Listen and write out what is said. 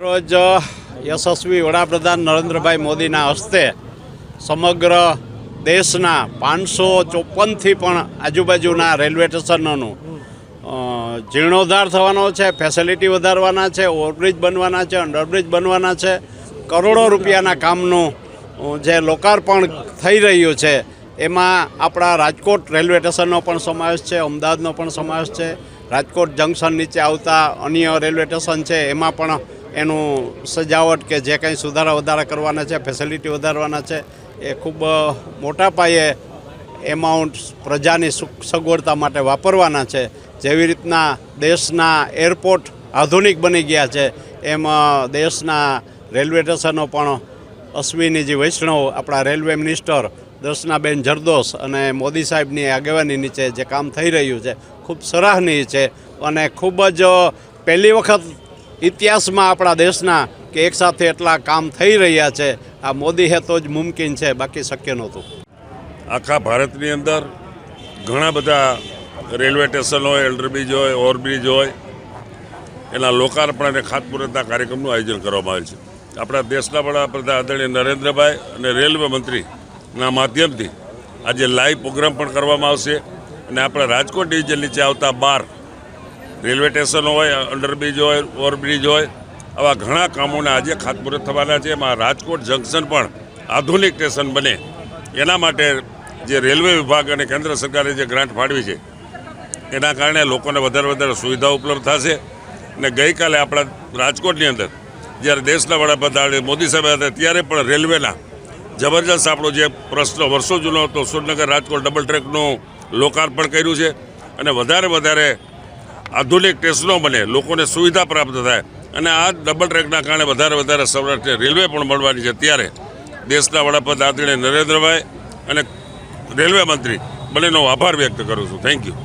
રોજ યશસ્વી વડાપ્રધાન નરેન્દ્રભાઈ મોદીના હસ્તે સમગ્ર દેશના પાંચસો ચોપનથી પણ આજુબાજુના રેલવે સ્ટેશનોનું જીર્ણોદ્ધાર થવાનો છે, ફેસિલિટી વધારવાના છે, ઓવરબ્રિજ બનવાના છે, અંડરબ્રિજ બનવાના છે, કરોડો રૂપિયાના કામનું જે લોકાર્પણ થઈ રહ્યું છે, એમાં આપણા રાજકોટ રેલવે સ્ટેશનનો પણ સમાવેશ છે, અમદાવાદનો પણ સમાવેશ છે, રાજકોટ જંકશન નીચે આવતા અન્ય રેલવે સ્ટેશન છે, એમાં પણ એનું સજાવટ કે જે કંઈ સુધારા વધારા કરવાના છે ફેસિલિટી વધારવાના છે, એ ખૂબ મોટા પાયે એમાઉન્ટ પ્રજાની સુખ સગવડતા માટે વાપરવાના છે. જેવી રીતના દેશના એરપોર્ટ આધુનિક બની ગયા છે, એમ દેશના રેલવે સ્ટેશનો પણ અશ્વિનીજી વૈષ્ણવ, આપણા રેલવે મિનિસ્ટર દર્શનાબેન જરદોસ અને મોદી સાહેબની આગેવાની નીચે જે કામ થઈ રહ્યું છે, ખૂબ સરાહનીય છે અને ખૂબ જ પહેલી વખત ઇતિહાસમાં આપણા દેશના કે એકસાથે એટલા કામ થઈ રહ્યા છે, આ મોદી હે તો જ મુમકિન છે, બાકી શક્ય નહોતું. આખા ભારતની અંદર ઘણા બધા રેલવે સ્ટેશન હોય અંડરબ્રિજ હોય ઓવરબ્રિજ હોય, એના લોકાર્પણ અને ખાતમુહૂર્તના કાર્યક્રમનું આયોજન કરવામાં આવેલ છે. આપણા દેશના વડાપ્રધાન આદરણીય નરેન્દ્રભાઈ અને રેલવે મંત્રીના માધ્યમથી આજે લાઈવ પ્રોગ્રામ પણ કરવામાં આવશે અને આપણા રાજકોટ ડિવિઝન નીચે આવતા બાર રેલવે સ્ટેશન હોય અંડરબ્રિજ હોય ઓવરબ્રિજ હોય, આવા ઘણા કામોના આજે ખાતમુહૂર્ત થવાના છે. એમાં રાજકોટ જંકશન પણ આધુનિક સ્ટેશન બને. એના માટે જે રેલવે વિભાગ અને કેન્દ્ર સરકારે જે ગ્રાન્ટ ફાળવી છે, એના કારણે લોકોને વધારે વધારે સુવિધા ઉપલબ્ધ થશે. અને ગઈકાલે આપણા રાજકોટની અંદર, જ્યારે દેશના વડાપ્રધાન મોદી સાહેબ હતા, ત્યારે પણ રેલવેના જબરજસ્ત આપણો જે પ્રશ્ન વર્ષો જૂનો હતો સુરનગર રાજકોટ ડબલ ટ્રેકનું લોકાર્પણ કર્યું છે. અને વધારે વધારે આધુનિક સ્ટેશનો બને, લોકોને સુવિધા પ્રાપ્ત થાય અને આ ડબલ ટ્રેકના કારણે વધારે વધારે સૌરાષ્ટ્રને રેલવે પણ મળવાની છે. ત્યારે દેશના વડાપ્રધાન આદરણીય નરેન્દ્રભાઈ અને રેલવે મંત્રી બંનેનો આભાર વ્યક્ત કરું છું. Thank you